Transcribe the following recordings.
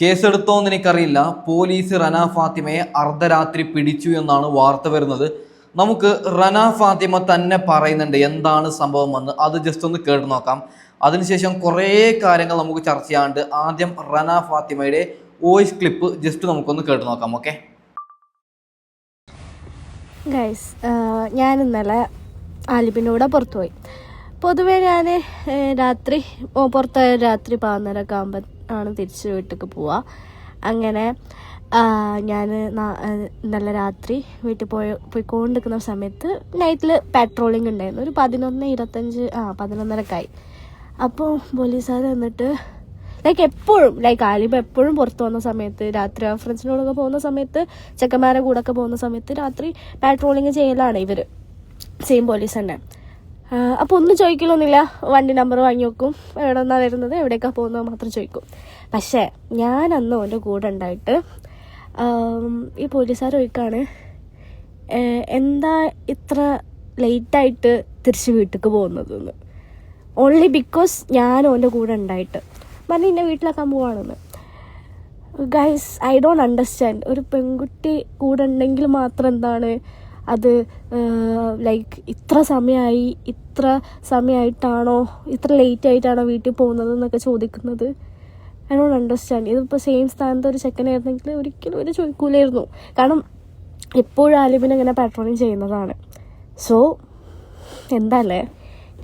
കേസെടുത്തോന്ന് എനിക്കറിയില്ല. പോലീസ് റന ഫാത്തിമയെ അർദ്ധരാത്രി പിടിച്ചു എന്നാണ് വാർത്ത വരുന്നത്. നമുക്ക് റന ഫാത്തിമ തന്നെ പറയുന്നുണ്ട് എന്താണ് സംഭവമെന്ന് അത് ജസ്റ്റ് ഒന്ന് കേട്ടു നോക്കാം. അതിനുശേഷം കുറേ കാര്യങ്ങൾ നമുക്ക് ചർച്ച ചെയ്യാണ്ട് ആദ്യം റന ഫാത്തിമയുടെ വോയിസ് ക്ലിപ്പ് ജസ്റ്റ് നമുക്കൊന്ന് കേട്ടു നോക്കാം ഓക്കെ ഗൈസ് ഞാൻ ഇന്നലെ ആലിബിന്റെ കൂടെ പുറത്തുപോയി. പൊതുവേ ഞാൻ രാത്രി പുറത്തായ രാത്രി പതിനൊന്നരക്കെ ആകുമ്പോൾ ആണ് തിരിച്ച് വീട്ടിലേക്ക് പോവുക അങ്ങനെ ഞാൻ നല്ല രാത്രി വീട്ടിൽ പോയി പോയിക്കൊണ്ടിരിക്കുന്ന സമയത്ത് നൈറ്റിൽ പാട്രോളിങ് ഉണ്ടായിരുന്നു. ഒരു പതിനൊന്ന് ഇരുപത്തഞ്ച് ആ പതിനൊന്നരക്കായി. അപ്പോൾ പോലീസുകാർ വന്നിട്ട് ലൈക്ക് എപ്പോഴും ലൈക്ക് ആലിബ് എപ്പോഴും പുറത്ത് പോകുന്ന സമയത്ത് രാത്രി ഫ്രണ്ട്സിനോടൊക്കെ പോകുന്ന സമയത്ത് ചെക്കന്മാരെ കൂടെ ഒക്കെ പോകുന്ന സമയത്ത് രാത്രി പാട്രോളിങ് ചെയ്യലാണ് ഇവർ സെയിം പോലീസ് തന്നെ. അപ്പോൾ ഒന്നും ചോദിക്കലൊന്നുമില്ല. വണ്ടി നമ്പർ വാങ്ങി വെക്കും. എവിടെ നിന്നാണ് വരുന്നത് എവിടേക്കാണ് പോകുന്നത് മാത്രം ചോദിക്കും. പക്ഷേ ഞാൻ അന്ന് അവന്റെ കൂടെ ഉണ്ടായിട്ട് ഈ പോലീസുകാർ ചോദിക്കാണ് "ഏഹ്, എന്താ ഇത്ര ലേറ്റായിട്ട് തിരിച്ച് വീട്ടിലേക്ക് പോകുന്നതെന്ന്. ഓൺലി ബിക്കോസ് ഞാൻ ഓന്റെ കൂടെ ഉണ്ടായിട്ട്. പറഞ്ഞ് ഇന്ന വീട്ടിലാക്കാൻ പോവാണെന്ന്. ഗൈസ് ഐ ഡോണ്ട് അണ്ടർസ്റ്റാൻഡ് ഒരു പെൺകുട്ടി കൂടെ ഉണ്ടെങ്കിൽ മാത്രം എന്താണ് അത് ലൈക്ക് ഇത്ര സമയമായി ഇത്ര സമയമായിട്ടാണോ ഇത്ര ലേറ്റ് ആയിട്ടാണോ വീട്ടിൽ പോകുന്നത് എന്നൊക്കെ ചോദിക്കുന്നത്. ഐ ഡോണ്ട് അണ്ടർസ്റ്റാൻഡ് ഇതിപ്പോൾ സെയിം സ്ഥാനത്ത് ഒരു ചെക്കനായിരുന്നെങ്കിൽ ഒരിക്കലും ഒരു ചോദിക്കൂലായിരുന്നു. കാരണം എപ്പോഴും ആലിബിനെ ഇങ്ങനെ പാട്രോളിങ് ചെയ്യുന്നതാണ്. സോ എന്താല്ലേ?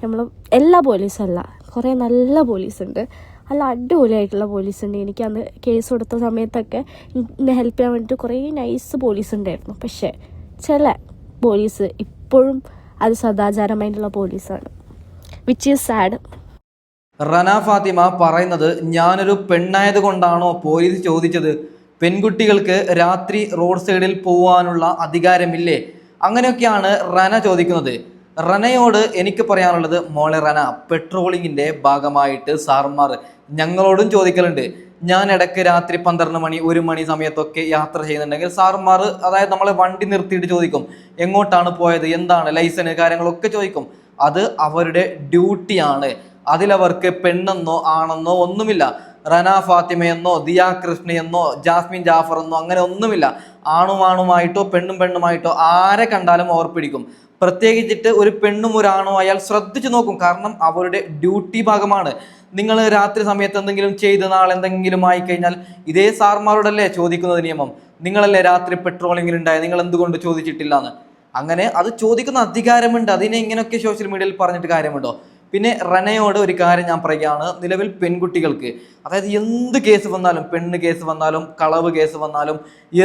നമ്മൾ എല്ലാ പോലീസല്ല. കുറേ നല്ല പോലീസുണ്ട്. നല്ല അടിപൊളിയായിട്ടുള്ള പോലീസുണ്ട്. എനിക്ക് അന്ന് കേസ് കൊടുത്ത സമയത്തൊക്കെ എന്നെ ഹെൽപ്പ് ചെയ്യാൻ വേണ്ടിയിട്ട് കുറേ നൈസ് പോലീസ് ഉണ്ടായിരുന്നു പക്ഷേ ചില പോലീസ് ഇപ്പോഴും അത് സദാചാരമായിട്ടുള്ള പോലീസാണ്. Which is sad Rana Fathima പറയുന്നത് ഞാനൊരു പെണ്ണായത് കൊണ്ടാണോ പോലീസ് ചോദിച്ചത്? പെൺകുട്ടികൾക്ക് രാത്രി റോഡ് സൈഡിൽ പോവാനുള്ള അധികാരമില്ലേ? അങ്ങനെയൊക്കെയാണ് റന ചോദിക്കുന്നത്. റനയോട് എനിക്ക് പറയാനുള്ളത് മോളെ റന പെട്രോളിങ്ങിന്റെ ഭാഗമായിട്ട് സാർമാർ ഞങ്ങളോടും ചോദിക്കലുണ്ട്. ഞാൻ ഇടയ്ക്ക് രാത്രി പന്ത്രണ്ട് മണി ഒരു മണി സമയത്തൊക്കെ യാത്ര ചെയ്യുന്നുണ്ടെങ്കിൽ സാർമാർ അതായത് നമ്മളെ വണ്ടി നിർത്തിയിട്ട് ചോദിക്കും എങ്ങോട്ടാണ് പോയത്? എന്താണ്? ലൈസൻസ് കാര്യങ്ങളൊക്കെ ചോദിക്കും. അത് അവരുടെ ഡ്യൂട്ടിയാണ്. അതിലവർക്ക് പെണ്ണെന്നോ ആണെന്നോ ഒന്നുമില്ല. റന ഫാത്തിമയെന്നോ ദിയാ കൃഷ്ണയെന്നോ ജാസ്മിൻ ജാഫർ എന്നോ അങ്ങനെ ഒന്നുമില്ല. ആണുമാണുമായിട്ടോ പെണ്ണും പെണ്ണുമായിട്ടോ ആരെ കണ്ടാലും അവർ പിടിക്കും പ്രത്യേകിച്ചിട്ട് ഒരു പെണ്ണും ഒരു ആണോ അയാൾ ശ്രദ്ധിച്ചു നോക്കും. കാരണം അവരുടെ ഡ്യൂട്ടി ഭാഗമാണ്. നിങ്ങൾ രാത്രി സമയത്ത് എന്തെങ്കിലും ചെയ്ത് നാളെ എന്തെങ്കിലും ആയി കഴിഞ്ഞാൽ ഇതേ സാർമാരോടല്ലേ ചോദിക്കുന്നത് നിയമം? നിങ്ങളല്ലേ രാത്രി പെട്രോളിങ്ങിൽ ഉണ്ടായത് നിങ്ങൾ എന്തുകൊണ്ട് ചോദിച്ചിട്ടില്ല എന്ന് അങ്ങനെ അത് ചോദിക്കുന്ന അധികാരമുണ്ട്. അതിനെ ഇങ്ങനെയൊക്കെ സോഷ്യൽ മീഡിയയിൽ പറഞ്ഞിട്ട് കാര്യമുണ്ടോ? പിന്നെ റനയോട് ഒരു കാര്യം ഞാൻ പറയുകയാണ്. നിലവിൽ പെൺകുട്ടികൾക്ക് അതായത് എന്ത് കേസ് വന്നാലും പെണ്ണ് കേസ് വന്നാലും കളവ് കേസ് വന്നാലും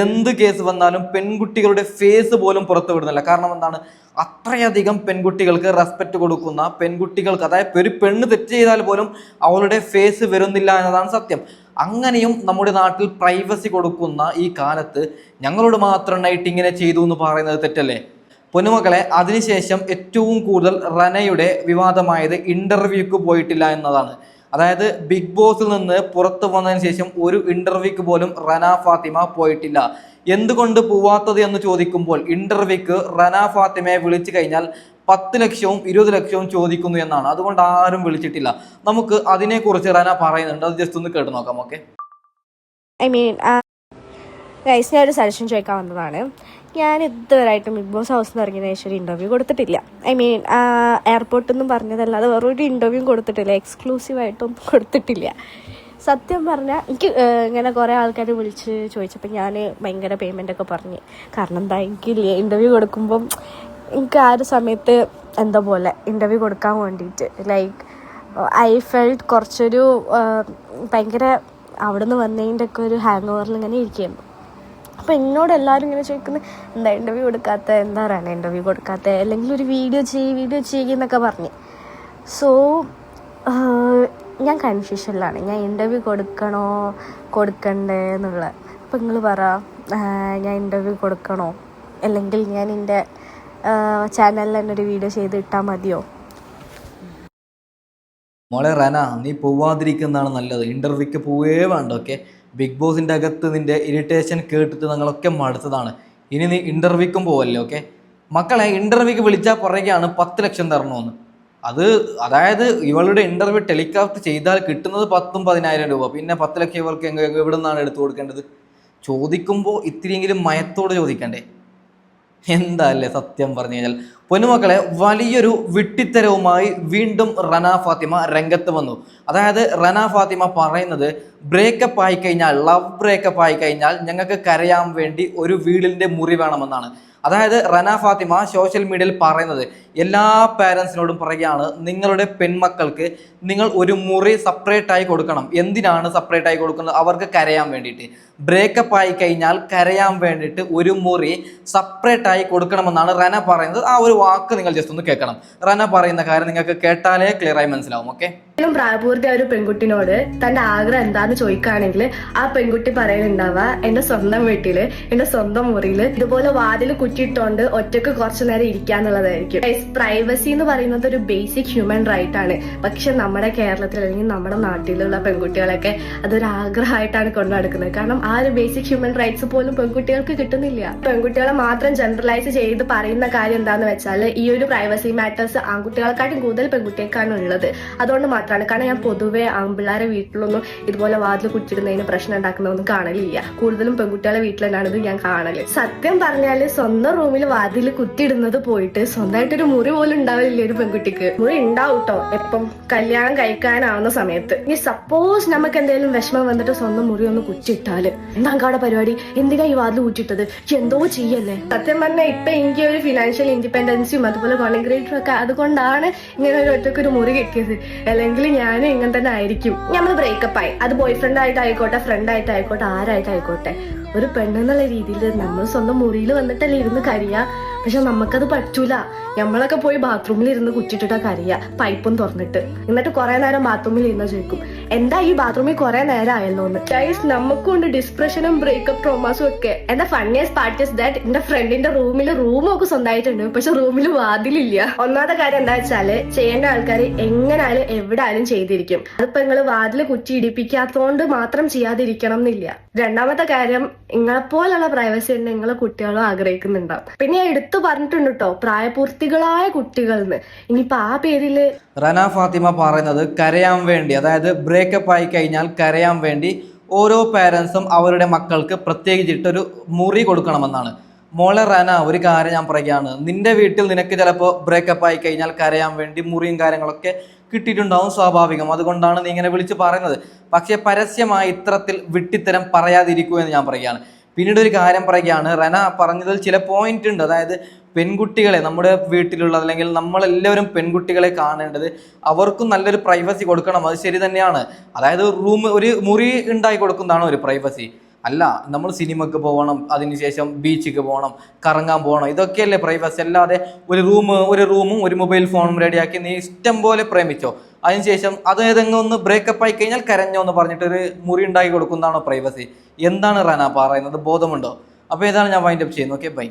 എന്ത് കേസ് വന്നാലും പെൺകുട്ടികളുടെ ഫേസ് പോലും പുറത്തു വിടുന്നില്ല കാരണം എന്താണ്? അത്രയധികം പെൺകുട്ടികൾക്ക് റെസ്പെക്റ്റ് കൊടുക്കുന്ന പെൺകുട്ടികൾക്ക് അതായത് ഒരു പെണ്ണ് തെറ്റ് ചെയ്താൽ പോലും അവളുടെ ഫേസ് വരുന്നില്ല എന്നതാണ് സത്യം. അങ്ങനെയും നമ്മുടെ നാട്ടിൽ പ്രൈവസി കൊടുക്കുന്ന ഈ കാലത്ത് ഞങ്ങളോട് മാത്രം നൈറ്റ് ഇങ്ങനെ ചെയ്തു എന്ന് പറയുന്നത് തെറ്റല്ലേ? പൊന്നുമക്കളെ അതിനുശേഷം ഏറ്റവും കൂടുതൽ റനയുടെ വിവാദമായത് ഇന്റർവ്യൂക്ക് പോയിട്ടില്ല എന്നതാണ്. അതായത് ബിഗ് ബോസിൽ നിന്ന് പുറത്തു വന്നതിന് ശേഷം ഒരു ഇന്റർവ്യൂക്ക് പോലും റന ഫാത്തിമ പോയിട്ടില്ല. എന്തുകൊണ്ട് പോവാത്തത് എന്ന് ചോദിക്കുമ്പോൾ ഇന്റർവ്യൂക്ക് റന ഫാത്തിമയെ വിളിച്ചു കഴിഞ്ഞാൽ പത്ത് ലക്ഷവും ഇരുപത് ലക്ഷവും ചോദിക്കുന്നു എന്നാണ്. അതുകൊണ്ട് ആരും വിളിച്ചിട്ടില്ല. നമുക്ക് അതിനെക്കുറിച്ച് റന പറയുന്നുണ്ട്. അത് ജസ്റ്റ് ഒന്ന് കേട്ട് നോക്കാം ഓക്കെ? ഐ മീൻ ഒരു സജഷൻ ചോദിക്കാൻ വന്നതാണ്. ഞാൻ ഇതുവരെയായിട്ടും ബിഗ് ബോസ് ഹൗസ് നിന്ന് ഇറങ്ങിയതിന് ശേഷം ഒരു ഇന്റർവ്യൂ കൊടുത്തിട്ടില്ല. ഐ മീൻ എയർപോർട്ടിൽ പറഞ്ഞതല്ല പറഞ്ഞതല്ലാതെ വേറൊരു ഇന്റർവ്യൂ കൊടുത്തിട്ടില്ല. എക്സ്ക്ലൂസീവായിട്ടൊന്നും കൊടുത്തിട്ടില്ല. സത്യം പറഞ്ഞാൽ എനിക്ക് ഇങ്ങനെ കുറേ ആൾക്കാർ വിളിച്ച് ചോദിച്ചപ്പോൾ ഞാൻ ഭയങ്കര പേയ്മെന്റ് ഒക്കെ പറഞ്ഞു. കാരണം എന്താ എനിക്കില്ല ഇന്റർവ്യൂ കൊടുക്കുമ്പം എനിക്ക് ആ ഒരു സമയത്ത് എന്താ പോലെ ഇന്റർവ്യൂ കൊടുക്കാൻ വേണ്ടിയിട്ട് ലൈക്ക് ഐ ഫെൽറ്റ് കുറച്ചൊരു ഭയങ്കര അവിടെ നിന്ന് വന്നതിന്റെ ഒക്കെ ഒരു ഹാങ് ഓവറിൽ ഇങ്ങനെ ഇരിക്കുകയായിരുന്നു അപ്പോൾ എന്നോട് എല്ലാവരും ഇങ്ങനെ ചോദിക്കുന്നത് എന്താ ഇന്റർവ്യൂ കൊടുക്കാത്ത? എന്താ പറയുക ഇന്റർവ്യൂ കൊടുക്കാത്ത? അല്ലെങ്കിൽ ഒരു വീഡിയോ ചെയ്യ് വീഡിയോ ചെയ്യുന്നൊക്കെ പറഞ്ഞ്. സോ ഞാൻ കൺഫ്യൂഷനിലാണ് ഞാൻ ഇന്റർവ്യൂ കൊടുക്കണോ? കൊടുക്കണ്ടേ എന്നുള്ള. അപ്പോൾ നിങ്ങൾ പറ ഞാൻ ഇന്റർവ്യൂ കൊടുക്കണോ? അല്ലെങ്കിൽ ഞാൻ എന്റെ ചാനലിൽ തന്നെ ഒരു വീഡിയോ ചെയ്ത് ഇട്ടാൽ മതിയോ? മോളെ റന നീ പോവാതിരിക്കുന്നതാണ് നല്ലത്. ഇന്റർവ്യൂക്ക് പോവേ വേണ്ട ഓക്കെ ബിഗ് ബോസിന്റെ അകത്ത് നിന്റെ ഇറിറ്റേഷൻ കേട്ടിട്ട് ഞങ്ങളൊക്കെ മടുത്തതാണ്. ഇനി നീ ഇന്റർവ്യൂക്കും പോവല്ലേ ഓക്കെ മക്കളെ ഇന്റർവ്യൂക്ക് വിളിച്ചാൽ പറയുകയാണ് പത്ത് ലക്ഷം തരണമെന്ന് അത് അതായത് ഇവളുടെ ഇന്റർവ്യൂ ടെലികാസ്റ്റ് ചെയ്താൽ കിട്ടുന്നത് പത്തും പതിനായിരം രൂപ. പിന്നെ പത്ത് ലക്ഷം ഇവർക്ക് എവിടെ നിന്നാണ് എടുത്തു കൊടുക്കേണ്ടത്? ചോദിക്കുമ്പോൾ ഇത്തിരിയെങ്കിലും മയത്തോട് ചോദിക്കണ്ടേ? എന്താ അല്ലേ സത്യം പറഞ്ഞു കഴിഞ്ഞാൽ? പൊന്നുമക്കളെ വലിയൊരു വിട്ടിത്തരവുമായി വീണ്ടും റന ഫാത്തിമ രംഗത്ത് വന്നു. അതായത് റന ഫാത്തിമ പറയുന്നത് ബ്രേക്കപ്പ് ആയി കഴിഞ്ഞാൽ ലവ് ബ്രേക്കപ്പ് ആയി കഴിഞ്ഞാൽ ഞങ്ങൾക്ക് കരയാൻ വേണ്ടി ഒരു വീടിന്റെ മുറി വേണമെന്നാണ്. അതായത് റന ഫാത്തിമ സോഷ്യൽ മീഡിയയിൽ പറയുന്നത് എല്ലാ പാരൻസിനോടും പറയുകയാണ് നിങ്ങളുടെ പെൺമക്കൾക്ക് നിങ്ങൾ ഒരു മുറി സെപ്പറേറ്റ് ആയി കൊടുക്കണം. എന്തിനാണ് സെപ്പറേറ്റ് ആയി കൊടുക്കുന്നത്? അവർക്ക് കരയാൻ വേണ്ടിയിട്ട്. ബ്രേക്കപ്പ് ആയി കഴിഞ്ഞാൽ കരയാൻ വേണ്ടിയിട്ട് ഒരു മുറി സെപ്പറേറ്റ് ആയി കൊടുക്കണമെന്നാണ് റന പറയുന്നത്. ആ ഒരു വാക്ക് നിങ്ങൾ ജസ്റ്റ് ഒന്ന് കേൾക്കണം. റന പറയുന്ന കാര്യം നിങ്ങൾക്ക് കേട്ടാലേ ക്ലിയറായി മനസ്സിലാവും ഓക്കെ ഏറ്റവും പ്രായപൂർത്തിയായ ഒരു പെൺകുട്ടിനോട് തന്റെ ആഗ്രഹം എന്താന്ന് ചോദിക്കുകയാണെങ്കിൽ ആ പെൺകുട്ടി പറയുന്നുണ്ടാവുക എന്റെ സ്വന്തം വീട്ടിൽ എന്റെ സ്വന്തം മുറിയിൽ ഇതുപോലെ വാതിൽ കുറ്റിയിട്ടോണ്ട് ഒറ്റയ്ക്ക് കുറച്ചു നേരം ഇരിക്കാന്നുള്ളതായിരിക്കും പ്രൈവസി എന്ന് പറയുന്നത് ഒരു ബേസിക് ഹ്യൂമൻ റൈറ്റ് ആണ്. പക്ഷെ നമ്മുടെ കേരളത്തിൽ അല്ലെങ്കിൽ നമ്മുടെ നാട്ടിലുള്ള പെൺകുട്ടികളൊക്കെ അതൊരു ആഗ്രഹമായിട്ടാണ് കൊണ്ടു നടക്കുന്നത് കാരണം ആ ഒരു ബേസിക് ഹ്യൂമൻ റൈറ്റ്സ് പോലും പെൺകുട്ടികൾക്ക് കിട്ടുന്നില്ല. പെൺകുട്ടികളെ മാത്രം ജനറലൈസ് ചെയ്ത് പറയുന്ന കാര്യം എന്താന്ന് വെച്ചാൽ ഈ ഒരു പ്രൈവസി മാറ്റേഴ്സ് ആൺകുട്ടികളെക്കാട്ടും കൂടുതൽ പെൺകുട്ടികൾക്കാണ് ഉള്ളത്. അതുകൊണ്ട് മാത്രമാണ് കാരണം ഞാൻ പൊതുവെ ആൺപിള്ളേരെ വീട്ടിലൊന്നും ഇതുപോലെ വാതിൽ കുടിച്ചിടുന്നതിന് പ്രശ്നം ഉണ്ടാക്കുന്നതൊന്നും കാണലില്ല. കൂടുതലും പെൺകുട്ടികളെ തന്നെയാണ് ഇത് ഞാൻ കാണൽ. സത്യം പറഞ്ഞാൽ സ്വന്തം റൂമിൽ വാതിൽ കുത്തിയിടുന്നത് പോയിട്ട് സ്വന്തമായിട്ടൊരു മുറി പോലും ഉണ്ടാവില്ല ഒരു പെൺകുട്ടിക്ക്. മുറി ഉണ്ടാവും കേട്ടോ എപ്പം കല്യാണം കഴിക്കാനാവുന്ന സമയത്ത്. ഇനി സപ്പോസ് നമുക്ക് എന്തെങ്കിലും വിഷമം വന്നിട്ട് സ്വന്തം മുറി ഒന്ന് കുച്ചിട്ടാൽ എന്താ അവിടെ പരിപാടി? എന്തിനാ ഈ വാതിൽ കുച്ചിട്ടത് എന്തോ ചെയ്യല്ലേ? സത്യം പറഞ്ഞാൽ ഇപ്പൊ എനിക്ക് ഒരു ഫിനാൻഷ്യൽ ഇൻഡിപെൻഡൻസിയും അതുപോലെ കോൺഗ്രേറ്ററും ഒക്കെ അതുകൊണ്ടാണ് ഇങ്ങനെ ഒരു ഒറ്റയ്ക്ക് ഒരു മുറി കിട്ടിയത്. അല്ലെങ്കിൽ ഞാനും ഇങ്ങനെ തന്നെ ആയിരിക്കും. നമ്മൾ ബ്രേക്കപ്പ് ആയി. അത് ബോയ് ഫ്രണ്ട് ആയിട്ടായിക്കോട്ടെ ഫ്രണ്ട് ആയിട്ടായിക്കോട്ടെ ആരായിട്ടായിക്കോട്ടെ. ഒരു പെണ്ണെന്നുള്ള രീതിയിൽ നമ്മൾ സ്വന്തം മുറിയിൽ വന്നിട്ടല്ലേ ഇരുന്ന് കരിയാ പക്ഷെ നമുക്കത് പറ്റൂല. നമ്മളൊക്കെ പോയി ബാത്റൂമിൽ ഇരുന്ന് കുറ്റിട്ടിട്ടാ കരിയാ പൈപ്പും തുറന്നിട്ട്. എന്നിട്ട് കുറെ നേരം ബാത്റൂമിൽ ഇരുന്ന് ചോദിക്കും എന്താ ഈ ബാത്റൂമിൽ കുറെ നേരം ആയല്ലോ എന്ന് ഗൈസ് നമുക്കുണ്ട് ഡിസ്പ്രഷനും ബ്രേക്കപ്പ് ട്രോമാസും ഒക്കെ. എന്റെ ഫണ്ണിയസ്റ്റ് പാർട്ട് ഇസ് ദാറ്റ് എന്റെ ഫ്രണ്ടിന്റെ റൂമിൽ റൂമൊക്കെ സ്വന്തമായിട്ടുണ്ട് പക്ഷെ റൂമിൽ വാതിലില്ല. ഒന്നാമത്തെ കാര്യം എന്താ വെച്ചാൽ ചെയ്യേണ്ട ആൾക്കാർ എങ്ങനായാലും എവിടെ ആയാലും ചെയ്തിരിക്കും. അതിപ്പോ നിങ്ങൾ വാതിൽ കുറ്റി ഇടിപ്പിക്കാത്തോണ്ട് മാത്രം ചെയ്യാതിരിക്കണം എന്നില്ല. രണ്ടാമത്തെ കാര്യം നിങ്ങളെപ്പോലുള്ള പ്രൈവസി തന്നെ നിങ്ങളെ കുട്ടികളും ആഗ്രഹിക്കുന്നുണ്ടാവും. പിന്നെ ഞാൻ എടുത്തു പറഞ്ഞിട്ടുണ്ട് കേട്ടോ പ്രായപൂർത്തികളായ കുട്ടികളെന്ന് ഇനിയിപ്പോ ആ പേരിൽ റന ഫാത്തിമ പറയുന്നത് കരയാൻ വേണ്ടി അതായത് ബ്രേക്കപ്പ് ആയി കഴിഞ്ഞാൽ കരയാൻ വേണ്ടി ഓരോ പേരൻസും അവരുടെ മക്കൾക്ക് പ്രത്യേകിച്ചിട്ടൊരു മുറി കൊടുക്കണമെന്നാണ്. മോളെ റന ഒരു കാര്യം ഞാൻ പറയുകയാണ്. നിന്റെ വീട്ടിൽ നിനക്ക് ചിലപ്പോൾ ബ്രേക്കപ്പ് ആയി കഴിഞ്ഞാൽ കരയാൻ വേണ്ടി മുറിയും കാര്യങ്ങളൊക്കെ കിട്ടിയിട്ടുണ്ടാവും സ്വാഭാവികം. അതുകൊണ്ടാണ് നീ ഇങ്ങനെ വിളിച്ച് പറയുന്നത്. പക്ഷേ പരസ്യമായി ഇത്തരത്തിൽ വിട്ടിത്തരം പറയാതിരിക്കൂ എന്ന് ഞാൻ പറയുകയാണ്. പിന്നീട് ഒരു കാര്യം പറയുകയാണ്. റന പറഞ്ഞതിൽ ചില പോയിന്റ് ഉണ്ട്. അതായത് പെൺകുട്ടികളെ നമ്മുടെ വീട്ടിലുള്ള അല്ലെങ്കിൽ നമ്മളെല്ലാവരും പെൺകുട്ടികളെ കാണേണ്ടത് അവർക്കും നല്ലൊരു പ്രൈവസി കൊടുക്കണം. അത് ശരി തന്നെയാണ്. അതായത് റൂം ഒരു മുറി ഉണ്ടായി കൊടുക്കുന്നതാണ് ഒരു പ്രൈവസി അല്ല നമ്മൾ സിനിമക്ക് പോകണം അതിനുശേഷം ബീച്ചിക്ക് പോകണം കറങ്ങാൻ പോകണം ഇതൊക്കെയല്ലേ പ്രൈവസി അല്ലാതെ ഒരു റൂം ഒരു റൂമും ഒരു മൊബൈൽ ഫോണും റെഡിയാക്കി നീ ഇഷ്ടം പോലെ പ്രേമിച്ചോ. അതിനുശേഷം അത് ഏതെങ്കിലും ഒന്ന് ബ്രേക്കപ്പ് ആയി കഴിഞ്ഞാൽ കരഞ്ഞോ എന്ന് പറഞ്ഞിട്ട് ഒരു മുറി ഉണ്ടാക്കി കൊടുക്കുന്നതാണോ പ്രൈവസി എന്താണ് റാനാ പറയുന്നത്? ബോധമുണ്ടോ? അപ്പോൾ ഇതാണ് ഞാൻ വൈൻഡപ്പ് ചെയ്യുന്നത്. Okay bye